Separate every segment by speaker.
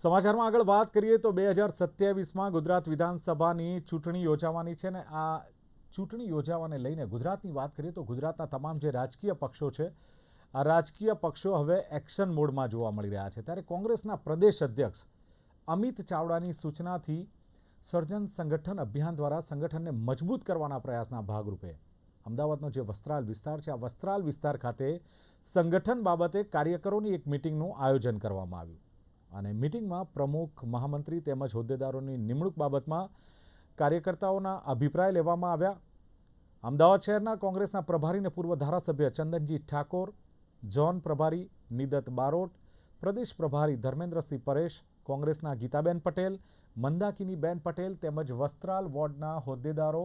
Speaker 1: સમાચારમાં આગળ વાત કરીએ તો બે હજાર સત્યાવીસમાં ગુજરાત વિધાનસભાની ચૂંટણી યોજાવાની છે ને આ ચૂંટણી યોજાવાને લઈને ગુજરાતની વાત કરીએ તો ગુજરાતના તમામ જે રાજકીય પક્ષો છે, આ રાજકીય પક્ષો હવે એક્શન મોડમાં જોવા મળી રહ્યા છે. ત્યારે કોંગ્રેસના પ્રદેશ અધ્યક્ષ અમિત ચાવડાની સૂચનાથી સર્જન સંગઠન અભિયાન દ્વારા સંગઠનને મજબૂત કરવાના પ્રયાસના ભાગરૂપે અમદાવાદનો જે વસ્ત્રાલ વિસ્તાર છે, આ વસ્ત્રાલ વિસ્તાર ખાતે સંગઠન બાબતે કાર્યકરોની એક મિટિંગનું આયોજન કરવામાં આવ્યું. અને મિટિંગમાં પ્રમુખ, મહામંત્રી તેમજ હોદ્દેદારોની નિમણૂક બાબતમાં કાર્યકર્તાઓના અભિપ્રાય લેવામાં આવ્યા. અમદાવાદ શહેરના કોંગ્રેસના પ્રભારી અને પૂર્વ ધારાસભ્ય ચંદનજી ઠાકોર, જોન પ્રભારી નિદત બારોટ, પ્રદેશ પ્રભારી ધર્મેન્દ્રસિંહ પરેશ, કોંગ્રેસના ગીતાબેન પટેલ, મંદાકિનીબેન પટેલ તેમજ વસ્ત્રાલ વોર્ડના હોદ્દેદારો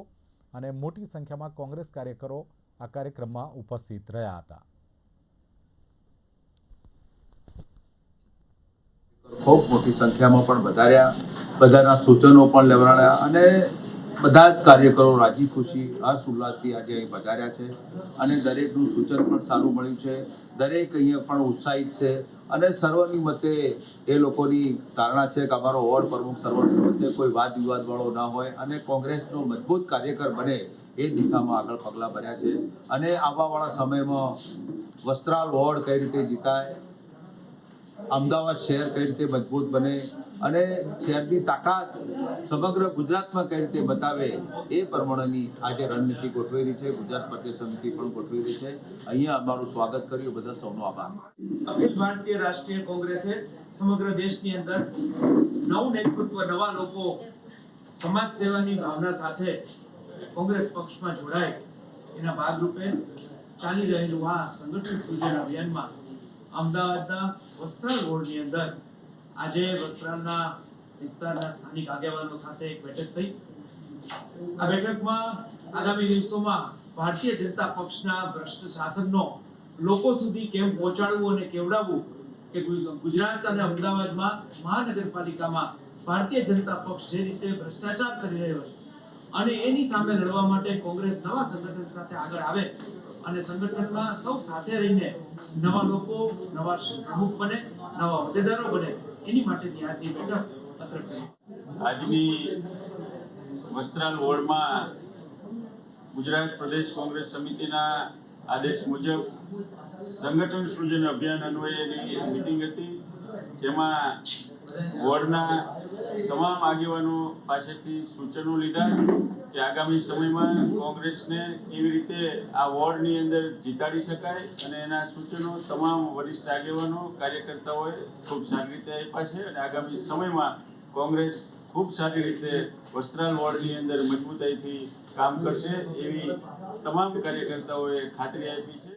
Speaker 1: અને મોટી સંખ્યામાં કોંગ્રેસ કાર્યકરો આ કાર્યક્રમમાં ઉપસ્થિત રહ્યા હતા.
Speaker 2: ખૂબ મોટી સંખ્યામાં પણ વધાર્યા. બધાના સૂચનો પણ લેવડાયા અને બધા જ કાર્યકરો રાજી, ખુશી, હર્ષ, ઉલ્લાસથી આજે અહીં પધાર્યા છે. અને દરેકનું સૂચન પણ સારું મળ્યું છે. દરેક અહીંયા પણ ઉત્સાહિત છે. અને સર્વની મતે એ લોકોની ધારણા છે કે અમારો વોર્ડ પ્રમુખ સર્વની મતે કોઈ વાદ વિવાદવાળો ના હોય અને કોંગ્રેસનો મજબૂત કાર્યકર બને એ દિશામાં આગળ પગલાં ભર્યા છે. અને આવવાવાળા સમયમાં વસ્ત્રાલ વોર્ડ કઈ રીતે જીતાય અમદાવાદ શહેર કઈ રીતે મજબૂત બને અને શહેરની તાકાત સમગ્ર ગુજરાતમાં કઈ રીતે બતાવે એ પ્રમાણેની આજે રણનીતિ ગોઠવેલી છે. ગુજરાત પ્રદેશ સમિતિ પણ ગોઠવેલી છે. અહીંયા અમારું સ્વાગત કર્યું. બધા સૌનો આભાર.
Speaker 3: અખિલ ભારતીય રાષ્ટ્રીય કોંગ્રેસે સમગ્ર દેશની અંદર નવું નેતૃત્વ, નવા લોકો સમાજ સેવાની ભાવના સાથે કોંગ્રેસ પક્ષમાં જોડાય એના ભાગરૂપે ચાલી રહેલું આ સંગઠન સૃજન અભિયાનમાં અમદાવાદના વસ્ત્રાલ વોર્ડની અંદર આજે વસ્ત્રાલના વિસ્તારના સ્થાનિક આગેવાનો સાથે એક બેઠક થઈ. આ બેઠકમાં આગામી દિવસોમાં ભારતીય જનતા પક્ષના ભ્રષ્ટ શાસનનો લોકો સુધી કેમ પહોંચાડવું અને કેવડાવવું કે ગુજરાત અને અમદાવાદમાં મહાનગરપાલિકામાં ભારતીય જનતા પક્ષ જે રીતે ભ્રષ્ટાચાર કરી રહ્યો છે અને એની સામે લડવા માટે કોંગ્રેસ નવા સંગઠન સાથે આગળ આવે અને સંગઠનમાં સૌ સાથે રહીને નવા લોકો, નવા પ્રમુખ બને, નવા હોદ્દેદારો બને, એની માટેની આજની બેઠક પત્રક કરી
Speaker 4: આજની વસ્ત્રાલ વોર્ડમાં ગુજરાત પ્રદેશ કોંગ્રેસ સમિતિના આદેશ મુજબ સંગઠન સૃજન અભિયાન અન્વયેની મિટિંગ હતી, જેમાં વોર્ડના તમામ આગેવાનો પાસેથી સૂચનો લીધા કે આગામી સમયમાં કોંગ્રેસને કેવી રીતે આ વોર્ડની અંદર જીતાડી શકાય અને એના સૂચનો તમામ વરિષ્ઠ આગેવાનો, કાર્યકર્તાઓએ ખૂબ સારી રીતે આપ્યા છે અને આગામી સમયમાં કોંગ્રેસ ખૂબ સારી રીતે વસ્ત્રાલ વોર્ડની અંદર મજબૂતાઈથી કામ કરશે એવી તમામ કાર્યકર્તાઓએ ખાતરી આપી છે.